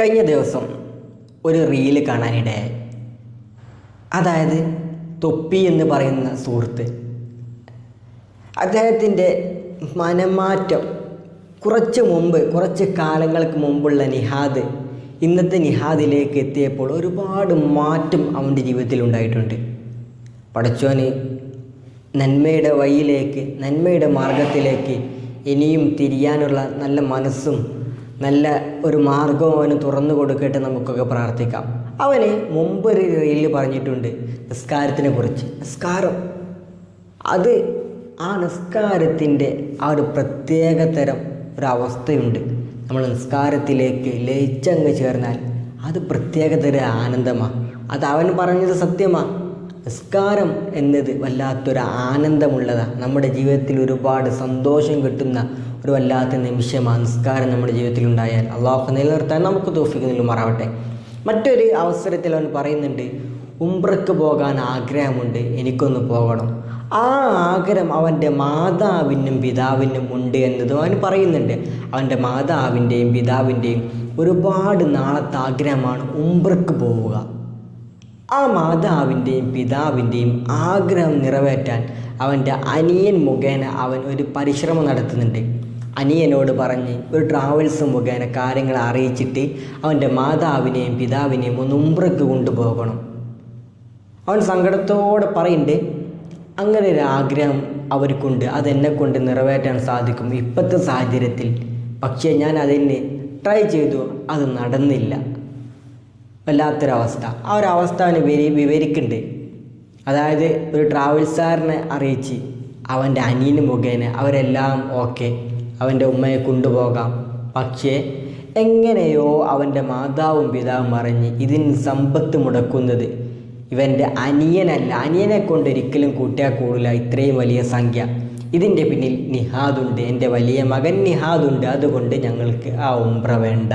കഴിഞ്ഞ ദിവസം ഒരു റീൽ കാണാനിടയായി അതായത് തൊപ്പി എന്ന് പറയുന്ന സുഹൃത്ത്. അദ്ദേഹത്തിന്റെ മനമാറ്റം കുറച്ച് മുമ്പ് കുറച്ച് കാലങ്ങൾക്ക് മുമ്പുള്ള നിഹാദ് ഇന്നത്തെ നിഹാദിലേക്ക് എത്തിയപ്പോൾ ഒരുപാട് മാറ്റം അവന്റെ ജീവിതത്തിൽ ഉണ്ടായിട്ടുണ്ട്. പഠിച്ചോന് നന്മയുടെ വഴിയിലേക്ക് നന്മയുടെ മാർഗത്തിലേക്ക് ഇനിയും തിരിയാനുള്ള നല്ല മനസ്സും നല്ല ഒരു മാർഗവും അവന് തുറന്നു കൊടുക്കട്ടെ നമുക്കൊക്കെ പ്രാർത്ഥിക്കാം. അവന് മുമ്പൊരു റീലിൽ പറഞ്ഞിട്ടുണ്ട് നിസ്കാരത്തിനെ കുറിച്ച്. നിസ്കാരം. അത് ആ നിസ്കാരത്തിന്റെ ആ ഒരു പ്രത്യേക തരം ഒരവസ്ഥയുണ്ട് നമ്മൾ നിസ്കാരത്തിലേക്ക് ലയിച്ചങ്ങ് ചേർന്നാൽ അത് പ്രത്യേക തരം ആനന്ദമാണ് അത് അവൻ പറഞ്ഞത് സത്യമാണ് നിസ്കാരം എന്നത് വല്ലാത്തൊരു ആനന്ദമുള്ളതാണ് നമ്മുടെ ജീവിതത്തിൽ ഒരുപാട് സന്തോഷം കിട്ടുന്ന ഒരു വല്ലാത്ത നിമിഷം സംസ്കാരം നമ്മുടെ ജീവിതത്തിൽ ഉണ്ടായാൽ അള്ളാഹു നിലനിർത്താൻ നമുക്ക് തോഫിക്ക് മാറാവട്ടെ മറ്റൊരു അവസരത്തിൽ അവൻ പറയുന്നുണ്ട് ഉംറക്ക് പോകാൻ ആഗ്രഹമുണ്ട് എനിക്കൊന്ന് പോകണം. ആ ആഗ്രഹം അവന്റെ മാതാവിനും പിതാവിനും ഉണ്ട് എന്നതും അവൻ പറയുന്നുണ്ട്. അവന്റെ മാതാവിന്റെയും പിതാവിന്റെയും ഒരുപാട് നാളത്തെ ആഗ്രഹമാണ് ഉംറക്ക് പോവുക. ആ മാതാവിന്റെയും പിതാവിന്റെയും ആഗ്രഹം നിറവേറ്റാൻ അവന്റെ അനിയൻ മുഖേന അവൻ ഒരു പരിശ്രമം നടത്തുന്നുണ്ട്. അനിയനോട് പറഞ്ഞ് ഒരു ട്രാവൽസ് മുഖേന കാര്യങ്ങൾ അറിയിച്ചിട്ട് അവന്റെ മാതാവിനെയും പിതാവിനെയും ഒന്ന് ഉംറയ്ക്ക് കൊണ്ടുപോകണം. അവൻ സങ്കടത്തോടെ പറയുന്നുണ്ട് അങ്ങനെ ഒരു ആഗ്രഹം അവർക്കുണ്ട്. അതെന്നെ കൊണ്ട് നിറവേറ്റാൻ സാധിക്കും. ഇപ്പോഴത്തെ സാഹചര്യത്തിൽ പക്ഷേ ഞാൻ അതിന് ട്രൈ ചെയ്തു. അത് നടന്നില്ല. വല്ലാത്തൊരവസ്ഥ. ആ ഒരു അവസ്ഥ അവന് വിവരി വിവരിക്കുന്നുണ്ട് അതായത് ഒരു ട്രാവൽസുകാരനെ അറിയിച്ച് അവന്റെ അനിയന് മുഖേന അവരെല്ലാം ഓക്കെ അവന്റെ ഉമ്മയെ കൊണ്ടുപോകാം. പക്ഷേ എങ്ങനെയോ അവന്റെ മാതാവും പിതാവും അറിഞ്ഞ് ഇതിന് സമ്പത്ത് മുടക്കുന്നത്. ഇവന്റെ അനിയനല്ല അനിയനെ കൊണ്ട് ഒരിക്കലും കൂട്ടിയാൽ കൂടില്ല ഇത്രയും വലിയ സംഖ്യ. ഇതിന്റെ പിന്നിൽ നിഹാദുണ്ട് എന്റെ വലിയ മകൻ നിഹാദുണ്ട്. അതുകൊണ്ട് ഞങ്ങൾക്ക് ആ ഉംറ വേണ്ട.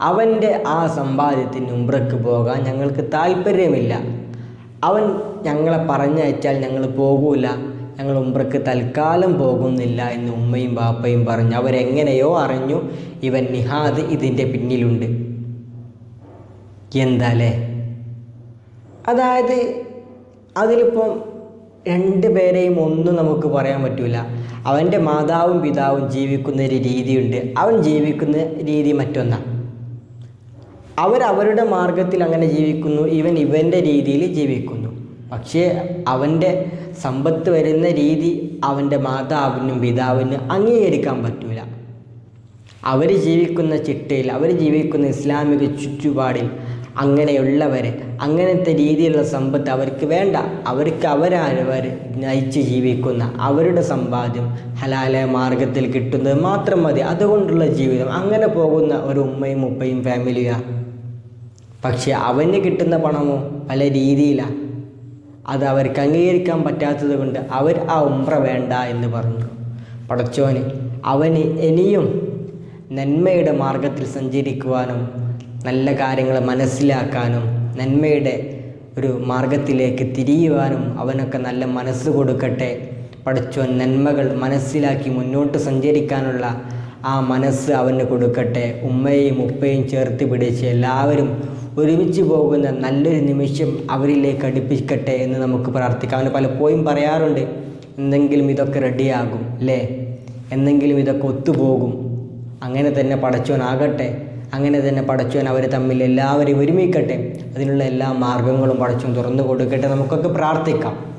അവന്റെ ആ സമ്പാദ്യത്തിന് ഉംറക്ക് പോകാൻ ഞങ്ങൾക്ക് താല്പര്യമില്ല അവൻ ഞങ്ങളെ പറഞ്ഞയച്ചാൽ ഞങ്ങൾ പോകൂല. ഞങ്ങൾ ഉംറക്ക് തൽക്കാലം പോകുന്നില്ല എന്ന് ഉമ്മയും ബാപ്പയും പറഞ്ഞു. അവരെങ്ങനെയോ അറിഞ്ഞു. ഇവൻ നിഹാദ് ഇതിന്റെ പിന്നിലുണ്ട്. എന്താലേ? അതായത് അതിലിപ്പം രണ്ട് പേരെയും ഒന്നും നമുക്ക് പറയാൻ പറ്റില്ല അവന്റെ മാതാവും പിതാവും ജീവിക്കുന്ന ഒരു രീതിയുണ്ട്. അവൻ ജീവിക്കുന്ന രീതി മറ്റൊന്നാണ് അവരവരുടെ മാർഗത്തിൽ അങ്ങനെ ജീവിക്കുന്നു. ഇവൻ ഇവന്റെ രീതിയിൽ ജീവിക്കുന്നു. പക്ഷേ അവന്റെ സമ്പത്ത് വരുന്ന രീതി അവന്റെ മാതാവിനും പിതാവിനും അംഗീകരിക്കാൻ പറ്റൂല. അവർ ജീവിക്കുന്ന ചിട്ടയിൽ അവർ ജീവിക്കുന്ന ഇസ്ലാമിക ചുറ്റുപാടിൽ അങ്ങനെയുള്ളവരെ അങ്ങനത്തെ രീതിയിലുള്ള സമ്പത്ത് അവർക്ക് വേണ്ട. അവർക്ക് അവരവർ നയിച്ച് ജീവിക്കുന്ന അവരുടെ സമ്പാദ്യം ഹലാല മാർഗത്തിൽ കിട്ടുന്നത് മാത്രം മതി. അതുകൊണ്ടുള്ള ജീവിതം. അങ്ങനെ പോകുന്ന ഒരു ഉമ്മയും ഉപ്പയും ഫാമിലിയാണ് പക്ഷേ അവന് കിട്ടുന്ന പണമോ? പല രീതിയിലാണ് അത് അവർക്ക് അംഗീകരിക്കാൻ പറ്റാത്തത് കൊണ്ട് അവർ ആ ഉംറ വേണ്ട എന്ന് പറഞ്ഞു. പടച്ചോന് അവന് ഇനിയും നന്മയുടെ മാർഗത്തിൽ സഞ്ചരിക്കുവാനും നല്ല കാര്യങ്ങൾ മനസ്സിലാക്കാനും നന്മയുടെ ഒരു മാർഗത്തിലേക്ക് തിരിയുവാനും അവനൊക്കെ നല്ല മനസ്സ് കൊടുക്കട്ടെ. പഠിച്ചോൻ നന്മകൾ മനസ്സിലാക്കി മുന്നോട്ട് സഞ്ചരിക്കാനുള്ള ആ മനസ്സ് അവന് കൊടുക്കട്ടെ. ഉമ്മയും ഉപ്പയും ചേർത്ത് പിടിച്ച് എല്ലാവരും ഒരുമിച്ച് പോകുന്ന നല്ലൊരു നിമിഷം അവരിലേക്ക് അടുപ്പിക്കട്ടെ എന്ന് നമുക്ക് പ്രാർത്ഥിക്കാം. അവന് പലപ്പോഴും പറയാറുണ്ട് എന്തെങ്കിലും ഇതൊക്കെ റെഡിയാകും അല്ലേ എന്തെങ്കിലും ഇതൊക്കെ ഒത്തുപോകും. അങ്ങനെ തന്നെ പടച്ചോനാകട്ടെ അങ്ങനെ തന്നെ പടച്ചോൻ അവർ തമ്മിൽ എല്ലാവരെയും ഒരുമിക്കട്ടെ. അതിനുള്ള എല്ലാ മാർഗങ്ങളും പടച്ചോൻ തുറന്നു കൊടുക്കട്ടെ. നമുക്കൊക്കെ പ്രാർത്ഥിക്കാം.